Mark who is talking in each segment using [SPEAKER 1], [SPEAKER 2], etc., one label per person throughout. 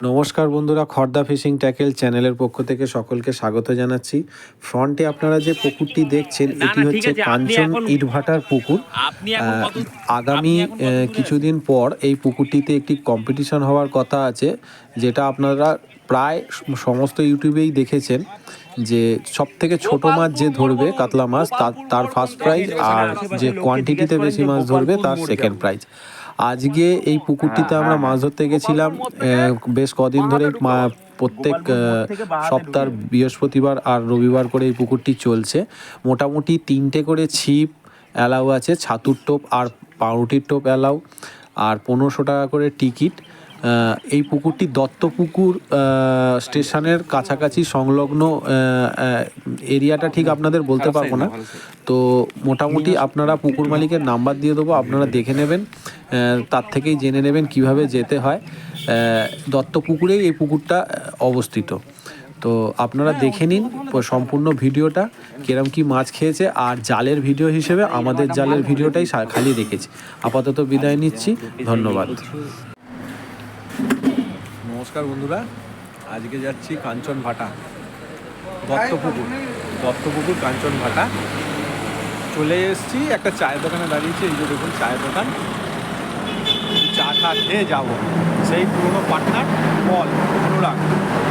[SPEAKER 1] নমস্কার বন্ধুরা Khardah fishing tackle চ্যানেলের পক্ষ থেকে সকলকে স্বাগত জানাচ্ছি। ফ্রন্টে আপনারা যে পুকুরটি দেখছেন এটি হচ্ছে কাঞ্চন ইটভাটার পুকুর। আগামী কিছুদিন পর এই পুকুরটিতে একটি কম্পিটিশন হওয়ার কথা আছে যেটা আপনারা প্রায় সমস্ত ইউটিউবেই দেখেছেন যে সব থেকে ছোট মাছ যে ধরবে কাতলা মাছ তার তার ফার্স্ট প্রাইজ আর যে কোয়ান্টিটিতে বেশি মাছ ধরবে তার সেকেন্ড প্রাইজ আজকে এই পুকুরটিতে আমরা মাছ ধরতে গেছিলাম বেশ কদিন ধরে প্রত্যেক সপ্তাহ বৃহস্পতিবার আর রবিবার করে এই পুকুরটি চলছে। মোটামুটি তিনটে করে ছিপ অ্যালাউ আছে, ছাতুর টোপ আর পাউরুটির টোপ অ্যালাউ আর পনেরোশো টাকা করে টিকিট। এই পুকুরটি দত্তপুকুর স্টেশনের কাছাকাছি সংলগ্ন এরিয়াটা ঠিক আপনাদের বলতে পারব না। তো মোটামুটি আপনারা পুকুর মালিকের নাম্বার দিয়ে দেবো আপনারা দেখে নেবেন তার থেকেই জেনে নেবেন কীভাবে যেতে হয়। দত্তপুকুরেই এই পুকুরটা অবস্থিত। তো আপনারা দেখে নিন সম্পূর্ণ ভিডিওটা কিরম কি মাছ খেয়েছে আর জালের ভিডিও হিসেবে আমাদের জালের ভিডিওটাই খালি রেখেছি। আপাতত বিদায় নিচ্ছি ধন্যবাদ। নমস্কার বন্ধুরা, আজকে যাচ্ছি কাঞ্চন ভাটা, দত্তপুকুর দত্তপুকুর কাঞ্চন ভাটা। চলে এসেছি, একটা চায়ের দোকানে দাঁড়িয়েছি, এই যে দেখুন চায়ের দোকান। চা টা খেয়ে যাব। সেই পুরনো পার্টনার বল অনুরাগ।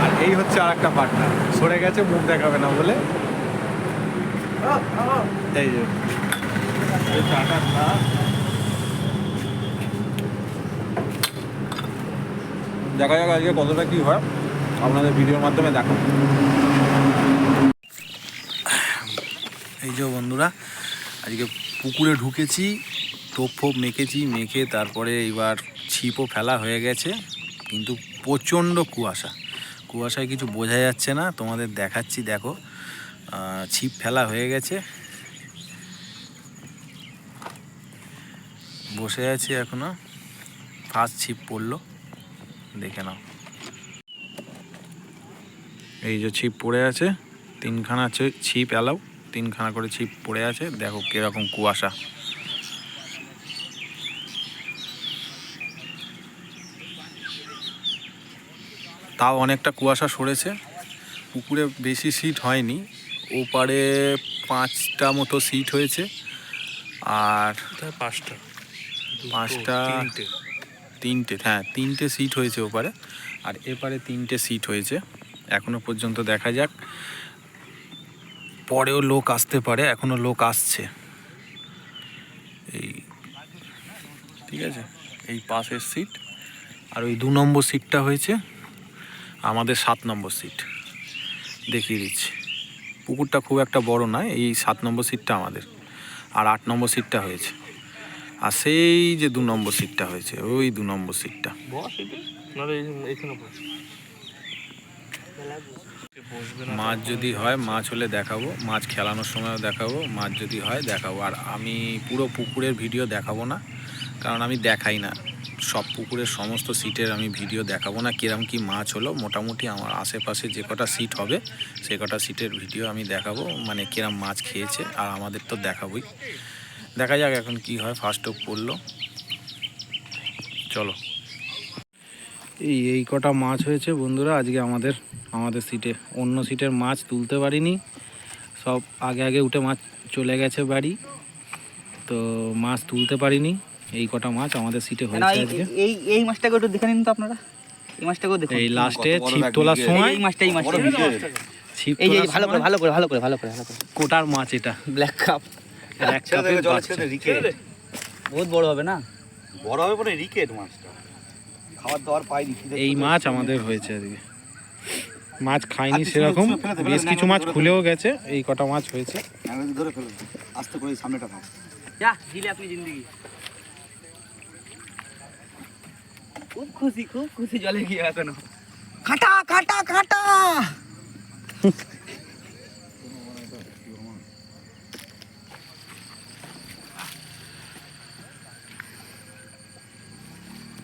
[SPEAKER 1] আর এই হচ্ছে আর একটা পার্টনার। সরে গেছে, মুখ দেখাবে না বলে। এই যে চাটা দেখা যাক আজকে কতটা কি হয়। আপনাদের ভিডিওর মাধ্যমে দেখো এই যে বন্ধুরা, আজকে পুকুরে ঢুকেছি, টোপ ফোপ মেখেছি, মেখে তারপরে এবার ছিপও ফেলা হয়ে গেছে, কিন্তু প্রচণ্ড কুয়াশা। কুয়াশায় কিছু বোঝা যাচ্ছে না, তোমাদের দেখাচ্ছি, দেখো। ছিপ ফেলা হয়ে গেছে। বসে আছি এখনও। ফার্স্ট ছিপ পড়ল। দেখে নাও। এই যে ছিপ পড়ে আছে তিনখানা ছিপ অ্যালাউ তিনখানা করে ছিপ পড়ে আছে দেখো কীরকম কুয়াশা। তাও অনেকটা কুয়াশা সরেছে পুকুরে বেশি সিট হয়নি ওপারে পাঁচটা মতো সিট হয়েছে আর
[SPEAKER 2] পাঁচটা?
[SPEAKER 1] পাঁচটা তিনটে হ্যাঁ তিনটে সিট হয়েছে ওপারে। আর এপারে তিনটে সিট হয়েছে। এখনও পর্যন্ত দেখা যাক। পরেও লোক আসতে পারে, এখনও লোক আসছে। এই, ঠিক আছে? এই পাশের সিট আর ওই দু নম্বর সিটটা হয়েছে আমাদের সাত নম্বর সিট দেখিয়ে দিচ্ছি। পুকুরটা খুব একটা বড় নয় এই সাত নম্বর সিটটা আমাদের। আর আট নম্বর সিটটা হয়েছে। আর সেই যে দু নম্বর সিটটা হয়েছে ওই দু নম্বর সিটটা মাছ যদি হয় মাছ হলে দেখাবো। মাছ খেলানোর সময়ও দেখাবো মাছ যদি হয় দেখাবো। আর আমি পুরো পুকুরের ভিডিও দেখাবো না কারণ আমি দেখাই না। সব পুকুরের সমস্ত সিটের আমি ভিডিও দেখাবো না কিরম কি মাছ হলো। মোটামুটি আমার আশেপাশে যে কটা সিট হবে সে কটা সিটের ভিডিও আমি দেখাবো মানে কিরম মাছ খেয়েছে আর আমাদের তো দেখাবোই। দেখা যাক এখন কি হয় ফার্স্ট অফ পড়ল। চলো। এই এই কটা মাছ হয়েছে বন্ধুরা আজকে আমাদের আমাদের সিটে। অন্য সিটের মাছ তুলতে পারিনি। সব আগে আগে উঠে মাছ চলে গেছে বাড়ি। তো মাছ তুলতে পারিনি। এই কটা মাছ আমাদের সিটে হয়েছে
[SPEAKER 3] এই-
[SPEAKER 1] আজকে।
[SPEAKER 3] এই এই মাছটাকে একটু দেখে নিন তো আপনারা। এই মাছটাকেও দেখুন।
[SPEAKER 1] এই লাস্টে ছিপ তোলার সময়
[SPEAKER 3] এই মাছটা এই মাছটা।
[SPEAKER 1] ছিপ
[SPEAKER 3] এই ভালো করে ভালো করে ভালো করে ভালো করে
[SPEAKER 1] কোটার মাছ এটা।
[SPEAKER 3] ব্ল্যাক কাপ
[SPEAKER 1] এক কাপের বাচ্চা।
[SPEAKER 3] বহুত বড় হবে না?
[SPEAKER 4] বড় হবে মানে রিকেট মাছটা। খাবার দাবার পাইনি
[SPEAKER 1] এই মাছ আমাদের হয়েছে আজকে মাছ খাইনি
[SPEAKER 4] আচ্ছা,
[SPEAKER 1] সেরকম। বেশ কিছু মাছ খুলেও গেছে এই কটা মাছ হয়েছে।
[SPEAKER 4] ধরে ফেলে। আস্তে করে সামনেটা খাও
[SPEAKER 3] যা দিলে আপনি জিন্দগি। খুব খুশি খুব খুশি জলে গিয়ে এখনও। কাটা কাটা কাটা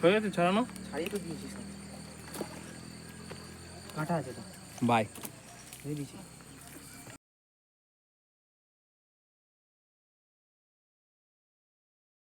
[SPEAKER 2] হয়ে গেছে ছাড়ানো?
[SPEAKER 3] ছাড়িয়ে তো দিয়েছি সব। কাটা আছে তো।
[SPEAKER 1] বাই
[SPEAKER 3] দিয়ে দিয়েছি।